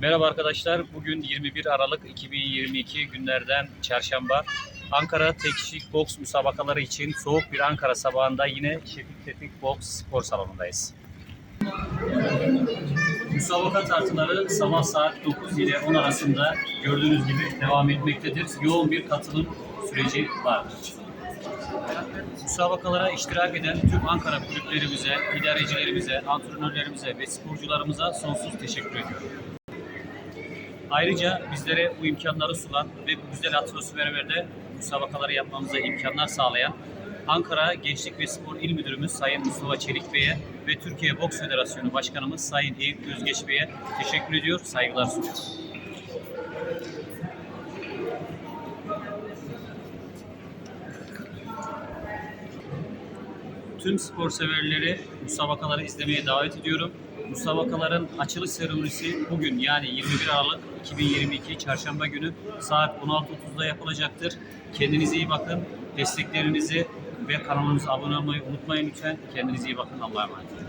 Merhaba arkadaşlar. Bugün 21 Aralık 2022 günlerden çarşamba. Ankara Tekşik Boks müsabakaları için soğuk bir Ankara sabahında yine Şefik Tevfik Boks spor salonundayız. Müsabaka tartıları sabah saat 9 ile 10 arasında gördüğünüz gibi devam etmektedir. Yoğun bir katılım süreci vardır. Müsabakalara iştirak eden tüm Ankara kulüplerimize, idarecilerimize, antrenörlerimize ve sporcularımıza sonsuz teşekkür ediyorum. Ayrıca bizlere bu imkanları sunan ve bu güzel atmosferde müsabakaları yapmamıza imkanlar sağlayan Ankara Gençlik ve Spor İl Müdürümüz Sayın Mustafa Çelik Bey'e ve Türkiye Boks Federasyonu Başkanımız Sayın Eyüp Özgeç Bey'e teşekkür ediyor, saygılar sunuyoruz. Tüm spor severleri müsabakaları izlemeye davet ediyorum. Müsabakaların açılış seremonisi bugün yani 21 Aralık 2022 Çarşamba günü saat 16.30'da yapılacaktır. Kendinize iyi bakın. Desteklerinizi ve kanalımıza abone olmayı unutmayın lütfen. Kendinize iyi bakın. Allah'a emanet olun.